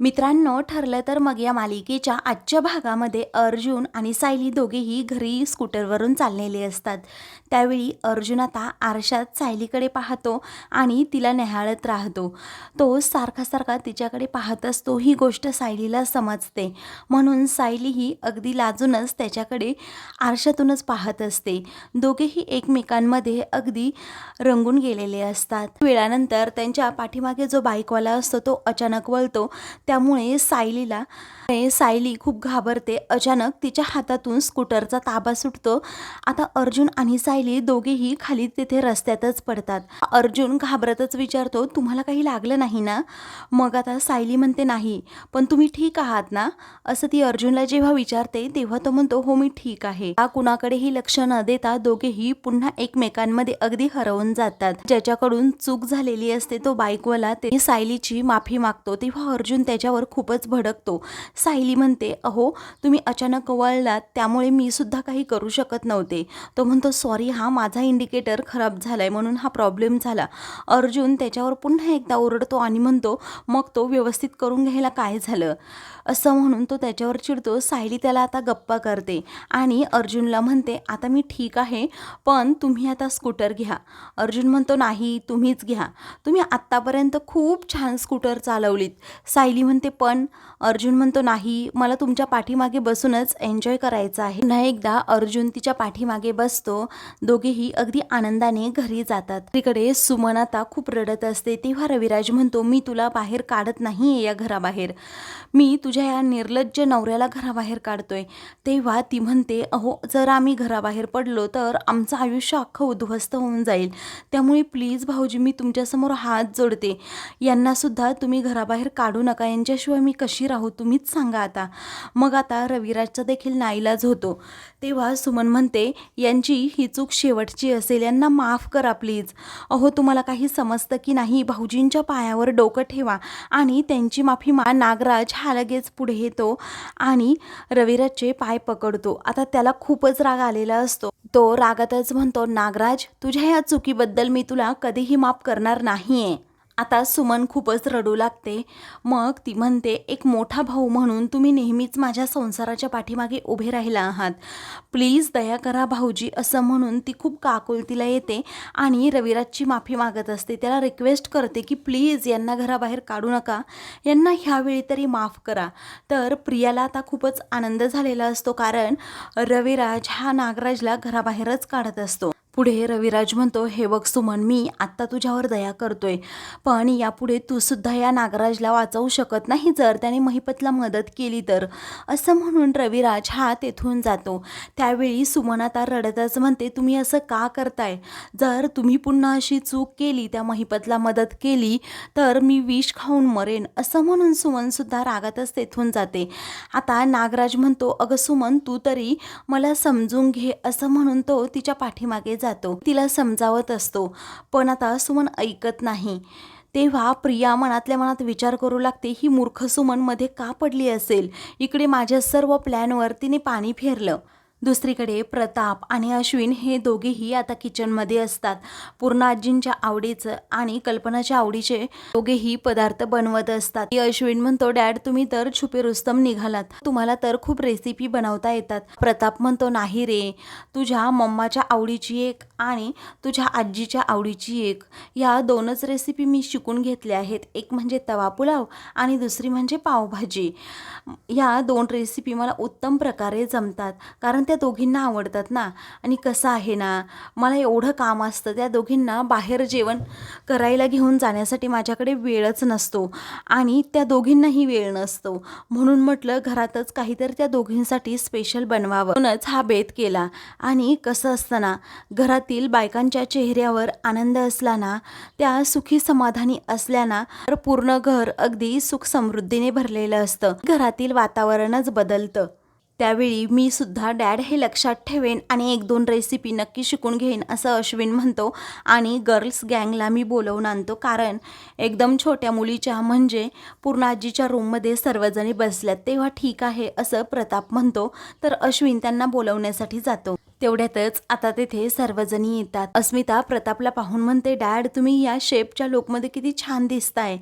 मित्रांनो ठरलं तर मग या मालिकेच्या आजच्या भागामध्ये अर्जुन आणि सायली दोघेही घरी स्कूटरवरून चाललेले असतात. त्यावेळी अर्जुन आता आरशात सायलीकडे पाहतो आणि तिला न्याहाळत राहतो. तो सारखा सारखा तिच्याकडे पाहत असतो ही गोष्ट सायलीला समजते. म्हणून सायली ही अगदी लाजूनच त्याच्याकडे आरशातूनच पाहत असते. दोघेही एकमेकांमध्ये अगदी रंगून गेलेले असतात. वेळानंतर त्यांच्या पाठीमागे जो बाईकवाला असतो तो अचानक वळतो. त्यामुळे सायलीला सायली खूप घाबरते. अचानक तिच्या हातातून स्कूटरचा ताबा सुटतो. आता अर्जुन आणि सायली दोघेही खाली तिथे रस्त्यातच पडतात. अर्जुन घाबरतच विचारतो तुम्हाला काही लागलं नाही ना? मग आता सायली म्हणते नाही पण तुम्ही ठीक आहात ना? असं ती अर्जुनला जेव्हा विचारते तेव्हा तो म्हणतो हो मी ठीक आहे. हा कुणाकडेही लक्ष न देता दोघेही पुन्हा एकमेकांमध्ये अगदी हरवून जातात. ज्याच्याकडून चूक झालेली असते तो बाईकवाला ते सायलीची माफी मागतो. तेव्हा अर्जुन त्या त्याच्यावर खूपच भडकतो. सायली म्हणते अहो तुम्ही अचानक वळलात त्यामुळे मी सुद्धा काही करू शकत नव्हते. तो म्हणतो सॉरी हा माझा इंडिकेटर खराब झाला आहे म्हणून हा प्रॉब्लेम झाला. अर्जुन त्याच्यावर पुन्हा एकदा ओरडतो आणि म्हणतो मग तो व्यवस्थित करून घ्यायला काय झालं? असं म्हणून तो त्याच्यावर चिडतो. सायली त्याला आता गप्पा करते आणि अर्जुनला म्हणते आता मी ठीक आहे पण तुम्ही आता स्कूटर घ्या. अर्जुन म्हणतो नाही तुम्हीच घ्या. तुम्ही आत्तापर्यंत खूप छान स्कूटर चालवलीत. सायली म्हणते पण. अर्जुन म्हणतो नाही मला तुमच्या पाठीमागे बसूनच एन्जॉय करायचं आहे. पुन्हा एकदा अर्जुन तिच्या पाठीमागे बसतो. दोघेही अगदी आनंदाने घरी जातात. तिकडे सुमन आता खूप रडत असते. तेव्हा रविराज म्हणतो मी तुला बाहेर काढत नाही या घराबाहेर. मी तुझ्या या निर्लज्ज नवऱ्याला घराबाहेर काढतोय. तेव्हा ती म्हणते अहो जर आम्ही घराबाहेर पडलो तर आमचं आयुष्य अख्खं उद्ध्वस्त होऊन जाईल. त्यामुळे प्लीज भाऊजी मी तुमच्यासमोर हात जोडते. यांनासुद्धा तुम्ही घराबाहेर काढू नका. यांच्याशिवाय मी कशी राहू? तुम्हीच सांगा आता. मग आता रविराजचा देखील नाईलाज होतो. तेव्हा सुमन म्हणते यांची ही चूक शेवटची असेल. यांना माफ करा प्लीज. अहो तुम्हाला काही समजतं की नाही? भाऊजींच्या पायावर डोकं ठेवा आणि त्यांची माफी मा नागराज हा लगेच पुढे येतो आणि रविराजचे पाय पकडतो. आता त्याला खूपच राग आलेला असतो. तो रागातच म्हणतो नागराज तुझ्या या चुकीबद्दल मी तुला कधीही माफ करणार नाहीये. आता सुमन खूपच रडू लागते. मग ती म्हणते एक मोठा भाऊ म्हणून तुम्ही नेहमीच माझ्या संसाराच्या पाठीमागे उभे राहिला आहात. प्लीज दया करा भाऊजी असं म्हणून ती खूप काकुलतीला येते आणि रविराजची माफी मागत असते. त्याला रिक्वेस्ट करते की प्लीज यांना घराबाहेर काढू नका. यांना ह्यावेळी तरी माफ करा. तर प्रियाला आता खूपच आनंद झालेला असतो कारण रविराज हा नागराजला घराबाहेरच काढत असतो. पुढे रविराज म्हणतो हे बघ सुमन मी आत्ता तुझ्यावर दया करतोय पण यापुढे तू सुद्धा या नागराजला वाचवू शकत नाही जर त्याने महिपतला मदत केली तर. असं म्हणून रविराज हा तेथून जातो. त्यावेळी सुमन आता रडतच म्हणते तुम्ही असं का करताय? जर तुम्ही पुन्हा अशी चूक केली त्या महिपतला मदत केली तर मी विष खाऊन मरेन. असं म्हणून सुमनसुद्धा रागातच तेथून जाते. आता नागराज म्हणतो अगं सुमन तू तरी मला समजून घे असं म्हणून तो तिच्या पाठीमागे जा जातो तिला समजावत असतो. पण आता सुमन ऐकत नाही. तेव्हा प्रिया मनातल्या मनात विचार करू लागते ही मूर्ख सुमनमध्ये का पडली असेल? इकडे माझ्या सर्व प्लॅनवर तिने पाणी फेरलं. दुसरीकडे प्रताप आणि अश्विन हे दोघेही आता किचनमध्ये असतात. पूर्ण आजींच्या आवडीचं आणि कल्पनाच्या आवडीचे दोघेही पदार्थ बनवत असतात. अश्विन म्हणतो डॅड तुम्ही तर छुपे रुस्तम निघालात. तुम्हाला तर खूप रेसिपी बनवता येतात. प्रताप म्हणतो नाही रे. तुझ्या मम्माच्या आवडीची एक आणि तुझ्या आजीच्या आवडीची एक. या दोनच रेसिपी मी शिकून घेतल्या आहेत. एक म्हणजे तवा पुलाव आणि दुसरी म्हणजे पावभाजी. या दोन रेसिपी मला उत्तम प्रकारे जमतात. कारण त्या दोघींना आवडतात ना? आणि कसं आहे ना? मला एवढं काम असतं त्या दोघींना बाहेर जेवण करायला घेऊन जाण्यासाठी माझ्याकडे वेळच नसतो आणि त्या दोघींनाही वेळ नसतो. म्हणून म्हटलं घरातच काहीतरी त्या दोघींसाठी स्पेशल बनवावं. म्हणूनच हा बेत केला. आणि कसं असतं ना घरातील बायकांच्या चेहऱ्यावर आनंद असला ना त्या सुखी समाधानी असल्या ना तर पूर्ण घर अगदी सुख समृद्धीने भरलेलं असतं. घरातील वातावरणच बदलतं. त्यावेळी मी सुद्धा डॅड हे लक्षात ठेवेन आणि एक दोन रेसिपी नक्की शिकून घेईन असं अश्विन म्हणतो. आणि गर्ल्स गँगला मी बोलवून आणतो कारण एकदम छोट्या मुलीच्या म्हणजे पूर्ण आजीच्या रूममध्ये सर्वजणी बसल्यात तेव्हा ठीक आहे असं प्रताप म्हणतो. तर अश्विन त्यांना बोलवण्यासाठी जातो. तेवढ्यातच आता तेथे सर्वजणी येतात. अस्मिता प्रतापला पाहून म्हणते डॅड तुम्ही या शेपच्या लोकमध्ये किती छान दिसताय.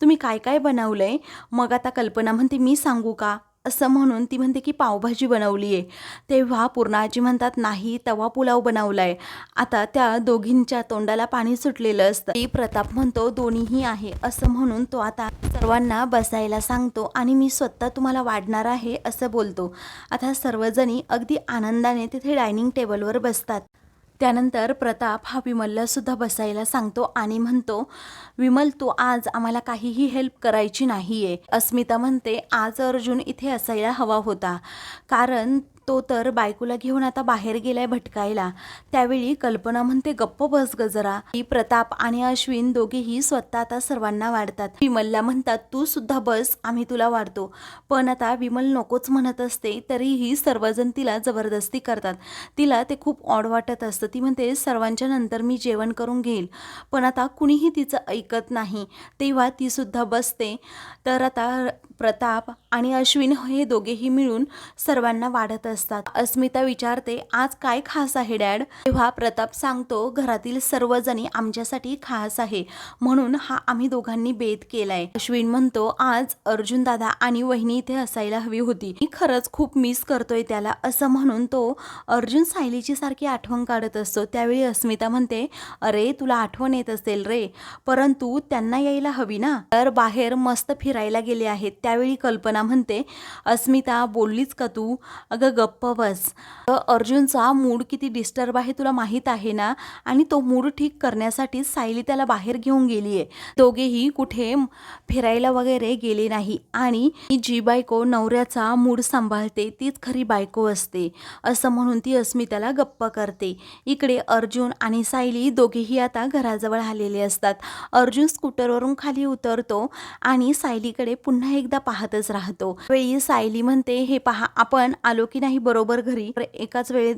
तुम्ही काय काय बनवलंय? मग आता कल्पना म्हणते मी सांगू का? असं म्हणून ती म्हणते की पावभाजी बनवली आहे. तेव्हा पूर्णाजी म्हणतात नाही तवा पुलाव बनवला आहे आता त्या दोघींच्या तोंडाला पाणी सुटलेलं असतं. ती प्रताप म्हणतो दोन्हीही आहे. असं म्हणून तो आता सर्वांना बसायला सांगतो आणि मी स्वतः तुम्हाला वाढणार आहे असं बोलतो. आता सर्वजणी अगदी आनंदाने तिथे डायनिंग टेबलवर बसतात. त्यानंतर प्रताप हा विमलला सुद्धा बसायला सांगतो आणि म्हणतो विमल तू आज आम्हाला काहीही हेल्प करायची नाही आहे अस्मिता म्हणते आज अर्जुन इथे असायला हवा होता. कारण तो तर बायकोला घेऊन आता बाहेर गेलाय भटकायला. त्यावेळी कल्पना म्हणते गप्प बस गजरा ही प्रताप आणि अश्विन दोघेही स्वतः आता सर्वांना वाढतात. विमलला म्हणतात तू सुद्धा बस आम्ही तुला वाढतो. पण आता विमल नकोच म्हणत असते तरीही सर्वजण तिला जबरदस्ती करतात. तिला ते खूप ऑड वाटत असतं. ती म्हणते सर्वांच्या नंतर मी जेवण करून घेईल. पण आता कुणीही तिचं ऐकत नाही. तेव्हा ती सुद्धा बसते. तर आता प्रताप आणि अश्विन हे दोघेही मिळून सर्वांना वाढत असतात. अस्मिता विचारते आज काय खास आहे डॅड? तेव्हा प्रताप सांगतो घरातील सर्वजणी आमच्यासाठी खास आहे. म्हणून हा आम्ही दोघांनी बेत केलाय. अश्विन म्हणतो आज अर्जुन दादा आणि वहिनी इथे असायला हवी होती. मी खरंच खूप मिस करतोय त्याला. असं म्हणून तो अर्जुन सायलीची सारखी आठवण काढत असतो. त्यावेळी अस्मिता म्हणते अरे तुला आठवण येत असेल रे. परंतु त्यांना यायला हवी ना. तर बाहेर मस्त फिरायला गेले आहेत. त्या त्यावेळी कल्पना म्हणते अस्मिता बोललीच का तू? अगं गप्प बस. अर्जुनचा मूड किती डिस्टर्ब आहे तुला माहीत आहे ना? आणि तो मूड ठीक करण्यासाठी सायली त्याला बाहेर घेऊन गेली आहे दोघेही कुठे फिरायला वगैरे गेले नाही. आणि जी बायको नवऱ्याचा मूड सांभाळते तीच खरी बायको असते. असं म्हणून ती अस्मिताला गप्प करते. इकडे अर्जुन आणि सायली दोघेही आता घराजवळ आलेले असतात. अर्जुन स्कूटरवरून खाली उतरतो आणि सायलीकडे पुन्हा एकदा पाहतच राहतो. वेळी सायली म्हणते हे पहा आपण आलो की नाही बरोबर घरी? एकाच वेळेत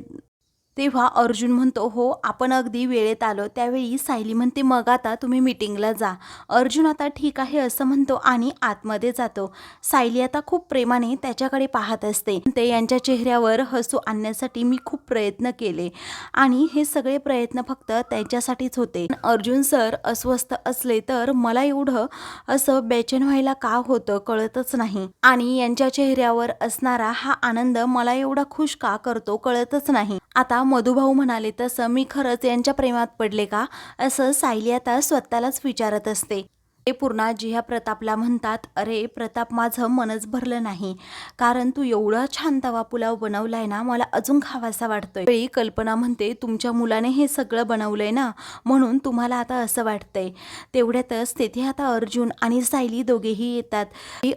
तेव्हा अर्जुन म्हणतो हो आपण अगदी वेळेत आलो. त्यावेळी सायली म्हणते मग आता तुम्ही मीटिंगला जा. अर्जुन आता ठीक आहे असं म्हणतो आणि आतमध्ये जातो. सायली आता खूप प्रेमाने त्याच्याकडे पाहत असते. ते यांच्या चेहऱ्यावर हसू आणण्यासाठी मी खूप प्रयत्न केले आणि हे सगळे प्रयत्न फक्त त्यांच्यासाठीच होते. अर्जुन सर अस्वस्थ असले तर मला एवढं असं बेचैन व्हायला का होतं कळतच नाही. आणि यांच्या चेहऱ्यावर असणारा हा आनंद मला एवढा खुश का करतो कळतच नाही. आता मधुभाऊ म्हणाले तसं मी खरंच यांच्या प्रेमात पडले का? असं सायली आता स्वतःलाच विचारत असते. ते पूर्णाजी ह्या प्रतापला म्हणतात अरे प्रताप माझं मनच भरलं नाही. कारण तू एवढा छान तवा पुलाव बनवलाय ना मला अजून खावासा वाटतोय. वेळी कल्पना म्हणते तुमच्या मुलाने हे सगळं बनवलंय ना म्हणून तुम्हाला आता असं वाटतंय. तेवढ्यातच तेथे आता अर्जुन आणि सायली दोघेही येतात.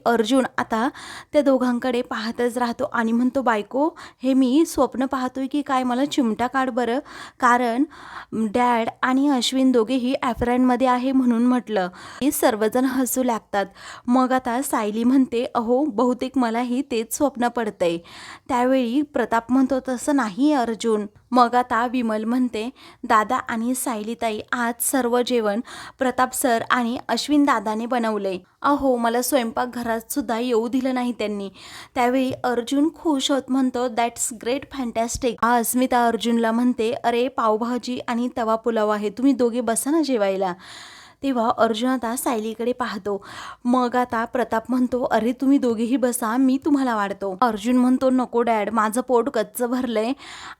अर्जुन आता त्या दोघांकडे पाहतच राहतो आणि म्हणतो बायको हे मी स्वप्न पाहतोय की काय मला चिमटा काढ बरं. कारण डॅड आणि अश्विन दोघेही ॲफरॅनमध्ये आहे म्हणून म्हटलं. सर्वजण हसू लागतात. मग आता सायली म्हणते अहो बहुतेक मलाही तेच स्वप्न पडतंय. त्यावेळी प्रताप म्हणतो तसं नाही अर्जुन. मग आता विमल म्हणते दादा आणि सायलीताई आज सर्व जेवण प्रताप सर आणि अश्विन दादाने बनवले अहो मला स्वयंपाकघरात सुद्धा येऊ दिलं नाही त्यांनी. त्यावेळी अर्जुन खुश होत म्हणतो दॅट्स ग्रेट फॅन्टॅस्टिक हा अस्मिता अर्जुनला म्हणते अरे पावभाजी आणि तवा पुलाव आहे तुम्ही दोघे बसा ना जेवायला. तेव्हा अर्जुन आता सायलीकडे पाहतो. मग आता प्रताप म्हणतो अरे तुम्ही दोघेही बसा मी तुम्हाला वाढतो. अर्जुन म्हणतो नको डॅड माझं पोट कच्च भरलंय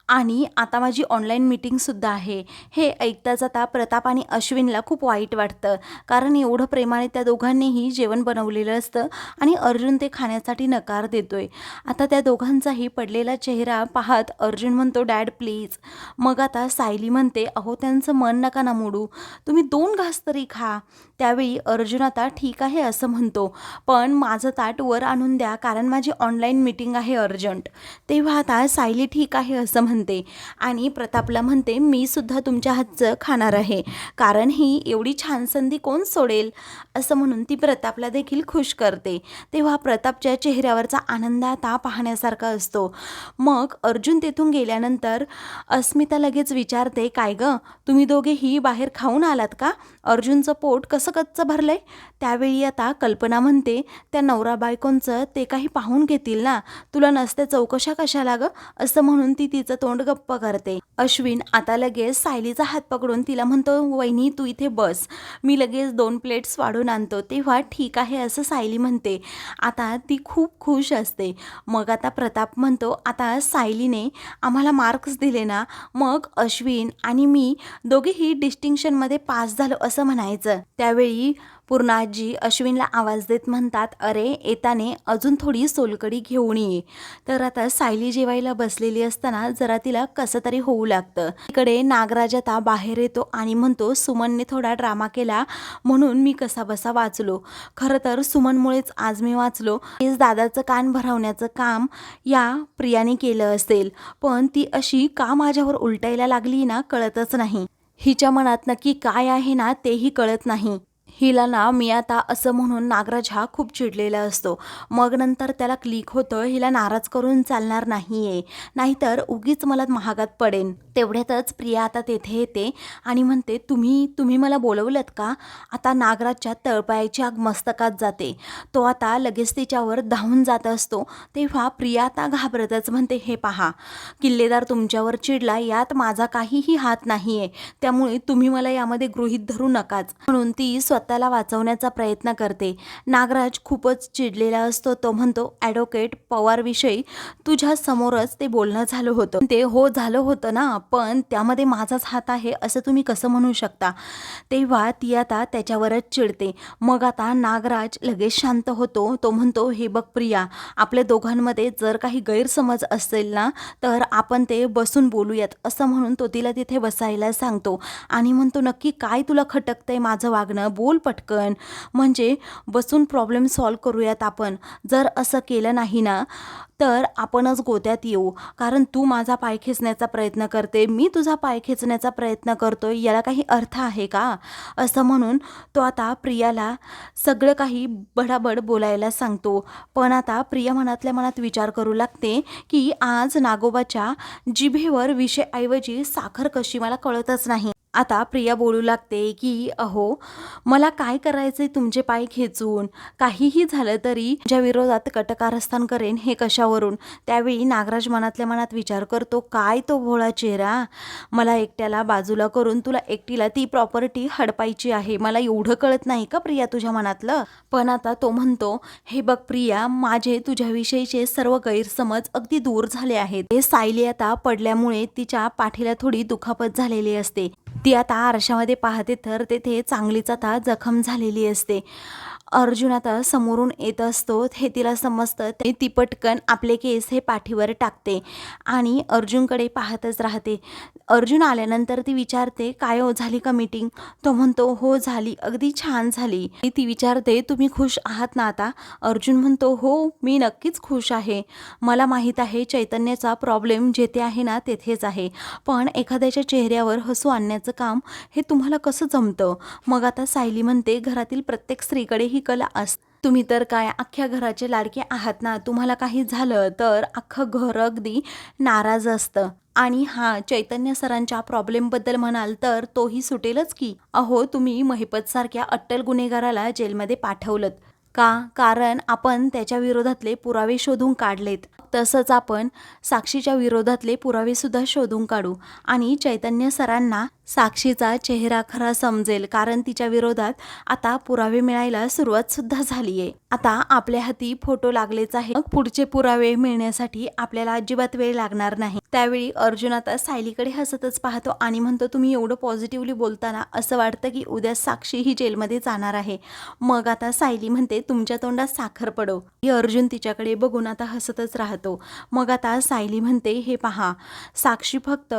आणि आता माझी ऑनलाईन मीटिंगसुद्धा आहे. हे ऐकताच आता प्रताप आणि अश्विनला खूप वाईट वाटतं कारण एवढं प्रेमाने त्या दोघांनीही जेवण बनवलेलं असतं आणि अर्जुन ते खाण्यासाठी नकार देतोय. आता त्या दोघांचाही पडलेला चेहरा पाहत अर्जुन म्हणतो डॅड प्लीज. मग आता सायली म्हणते अहो त्यांचं मन नका ना मोडू. तुम्ही दोन घास तरी खा. त्यावेळी अर्जुन आता ठीक आहे असं म्हणतो. पण माझं ताट वर आणून द्या कारण माझी ऑनलाईन मीटिंग आहे अर्जंट तेव्हा आता सायली ठीक आहे असं म्हणते. आणि प्रतापला म्हणते मी सुद्धा तुमच्या हातचं खाणार आहे कारण ही एवढी छान संधी कोण सोडेल? असं म्हणून ती प्रतापला देखील खुश करते. तेव्हा प्रतापच्या चेहऱ्यावरचा आनंद आता पाहण्यासारखा असतो. मग अर्जुन तेथून गेल्यानंतर अस्मिता लगेच विचारते काय गं तुम्ही दोघेही बाहेर खाऊन आलात का अर्जुन अर्जुनचं पोट कसं कच्चं भरलंय? त्यावेळी आता कल्पना म्हणते त्या नवरा बायकोंचं ते काही पाहून घेतील ना? तुला नसते चौकशा कशाला ग? असं म्हणून ती तिचं तोंड गप्प करते. अश्विन आता लगेच सायलीचा हात पकडून तिला म्हणतो वहिनी तू इथे बस. मी लगेच दोन प्लेट्स वाढून आणतो. तेव्हा ठीक आहे असं सायली म्हणते. आता ती खूप खुश असते. मग आता प्रताप म्हणतो आता सायलीने आम्हाला मार्क्स दिले ना? मग अश्विन आणि मी दोघेही डिस्टिंक्शनमध्ये पास झालो असं म्हणायचं. त्यावेळी पूर्णाजी अश्विनला आवाज देत म्हणतात अरे येताने अजून थोडी सोलकडी घेऊन ये. तर आता सायली जेवायला बसलेली असताना जरा तिला कसं तरी होऊ लागतं. इकडे नागराज आता बाहेर येतो आणि म्हणतो सुमनने थोडा ड्रामा केला म्हणून मी कसा बसा वाचलो. खरं तर सुमनमुळेच आज मी वाचलो. हेच दादाचं कान भरवण्याचं काम या प्रियाने केलं असेल. पण ती अशी का माझ्यावर उलटायला लागली ना कळतच नाही. हिच्या मनात नक्की काय आहे ना तेही कळत नाही. हिला ना मी आता असं म्हणून नागराज हा खूप चिडलेला असतो. मग नंतर त्याला क्लिक होतं हिला नाराज करून चालणार नाही आहे नाहीतर उगीच मला महागात पडेन. तेवढ्यातच प्रिया आता तेथे येते आणि म्हणते तुम्ही तुम्ही मला बोलवलत का? आता नागराजच्या तळपायाची आग मस्तकात जाते. तो आता लगेच तिच्यावर धावून जात असतो. तेव्हा प्रिया आता घाबरतच म्हणते हे पहा किल्लेदार तुमच्यावर चिडला यात माझा काहीही हात नाही आहे त्यामुळे तुम्ही मला यामध्ये गृहीत धरू नकाच. म्हणून ती स्वतःला वाचवण्याचा प्रयत्न करते. नागराज खूपच चिडलेला असतो. तो म्हणतो ॲडव्होकेट पवारविषयी तुझ्या समोरच ते बोलणं झालं होतं. ते हो झालं होतं ना पण त्यामध्ये माझाच हात आहे असं तुम्ही कसं म्हणू शकता? तेव्हा ती आता त्याच्यावरच चिडते. मग आता नागराज लगेच शांत होतो. तो म्हणतो हे बघ प्रिया आपल्या दोघांमध्ये जर काही गैरसमज असेल ना तर आपण ते बसून बोलूयात. असं म्हणून तो तिला तिथे बसायला सांगतो. आणि म्हणतो नक्की काय तुला खटकतंय माझं वागणं? बोल पटकन. म्हणजे बसून प्रॉब्लेम सॉल्व करूयात आपण. जर असं केलं नाही ना तर आपणच गोत्यात येऊ. कारण तू माझा पाय खेचण्याचा प्रयत्न करते मी तुझा पाय खेचण्याचा प्रयत्न करतो याला काही अर्थ आहे का? असं म्हणून तो आता प्रियाला सगळं काही बडाबड बोलायला सांगतो. पण आता प्रिया मनातल्या मनात विचार करू लागते की आज नागोबाच्या जिभेवर विषयऐवजी साखर कशी मला कळतच नाही. आता प्रिया बोलू लागते की अहो मला काय करायचंय तुमचे पाय खेचून? काहीही झालं तरी ज्या विरोधात कटकारस्थान करेन हे कशावरून? त्यावेळी नागराज मनातल्या मनात विचार करतो काय तो भोळा चेहरा? मला एकट्याला बाजूला करून तुला एकटीला ती प्रॉपर्टी हडपायची आहे. मला एवढं कळत नाही का प्रिया तुझ्या मनातलं? पण आता तो म्हणतो हे बघ प्रिया माझे तुझ्याविषयीचे सर्व गैरसमज अगदी दूर झाले आहेत. हे सायली आता पडल्यामुळे तिच्या पाठीला थोडी दुखापत झालेली असते. ती आता आरशामध्ये पाहते तर तेथे चांगलीच आता जखम झालेली असते. अर्जुन आता समोरून येत असतो हे तिला समजतं. ते ती पटकन आपले केस हे पाठीवर टाकते आणि अर्जुनकडे पाहतच राहते. अर्जुन आल्यानंतर ती विचारते काय हो झाली का मीटिंग तो म्हणतो हो झाली. अगदी छान झाली. ती विचारते तुम्ही खुश आहात ना आता? अर्जुन म्हणतो हो मी नक्कीच खुश आहे. मला माहीत आहे चैतन्याचा प्रॉब्लेम जेथे आहे ना तेथेच आहे. पण एखाद्याच्या चेहऱ्यावर हसू आणण्याचं काम हे तुम्हाला कसं जमतं? मग आता सायली म्हणते घरातील प्रत्येक स्त्रीकडे ही कला असते तुम्ही तर काय अख्ख्या घराचे लाडके आहात ना? तुम्हाला काही झालं तर अख्खं घर अगदी नाराज असतं. आणि हा चैतन्य सरांच्या प्रॉब्लेमबद्दल म्हणाल तर तोही सुटेलच की. अहो तुम्ही महिपत सारख्या अट्टल गुन्हेगाराला जेलमध्ये पाठवलं का? कारण आपण त्याच्या विरोधातले पुरावे शोधून काढलेत. तसंच आपण साक्षीच्या विरोधातले पुरावेसुद्धा शोधून काढू. आणि चैतन्य सरांना साक्षीचा चेहरा खरा समजेल कारण तिच्या विरोधात आता पुरावे मिळायला सुरुवात सुद्धा झाली आहे आता आपल्या हाती फोटो लागलेच आहे मग पुढचे पुरावे मिळण्यासाठी आपल्याला अजिबात वेळ लागणार नाही. त्यावेळी अर्जुन आता सायलीकडे हसतच पाहतो आणि म्हणतो तुम्ही एवढं पॉझिटिव्हली बोलताना असं वाटतं की उद्या साक्षी ही जेलमध्ये जाणार आहे. मग आता सायली म्हणते तुमच्या तोंडात साखर पडो. ही अर्जुन तिच्याकडे बघून आता हसतच राहतो. मग आता सायली म्हणते हे पहा साक्षी फक्त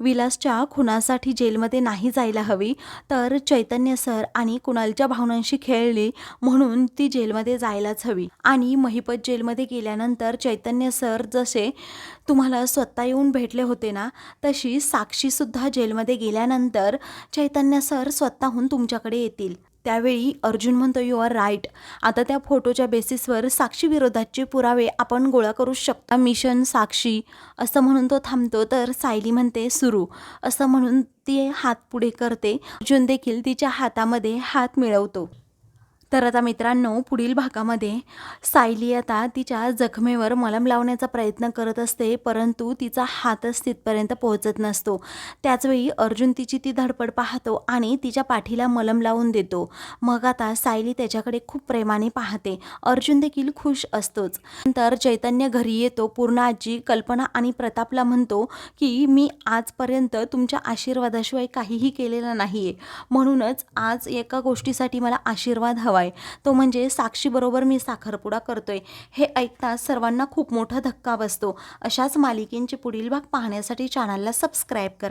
विलासच्या खुनासाठी जेलमध्ये नाही जायला हवी. तर चैतन्य सर आणि कुणालच्या भावनांशी खेळली म्हणून ती जेलमध्ये जायलाच हवी. आणि महिपत जेलमध्ये गेल्यानंतर चैतन्य सर जसे तुम्हाला स्वतः येऊन भेटले होते ना तशी साक्षीसुद्धा जेलमध्ये गेल्यानंतर चैतन्य सर स्वतःहून तुमच्याकडे येतील. त्यावेळी अर्जुन म्हणतो यू आर राईट आता त्या फोटोच्या बेसिसवर साक्षी विरोधाचे पुरावे आपण गोळा करू शकता. मिशन साक्षी असं म्हणून तो थांबतो. तर सायली म्हणते सुरू. असं म्हणून ती हात पुढे करते. अर्जुन देखील तिच्या हातामध्ये हात मिळवतो. तर आता मित्रांनो पुढील भागामध्ये सायली आता तिच्या जखमेवर मलम लावण्याचा प्रयत्न करत असते परंतु तिचा हातच तिथपर्यंत पोहोचत नसतो. त्याचवेळी अर्जुन तिची ती धडपड पाहतो आणि तिच्या पाठीला मलम लावून देतो. मग आता सायली त्याच्याकडे खूप प्रेमाने पाहते. अर्जुन देखील खुश असतोच. नंतर चैतन्य घरी येतो. पूर्ण आजी कल्पना आणि प्रतापला म्हणतो की मी आजपर्यंत तुमच्या आशीर्वादाशिवाय काहीही केलेलं नाही आहे म्हणूनच आज एका गोष्टीसाठी मला आशीर्वाद हवा आहे. तो म्हणजे साक्षीबरोबर मी साखरपुडा करतोय. हे ऐकताच सर्वांना खूप मोठा धक्का बसतो. अशाच मालिकेंचे पुढील भाग पाहण्यासाठी चॅनलला सबस्क्राईब करा.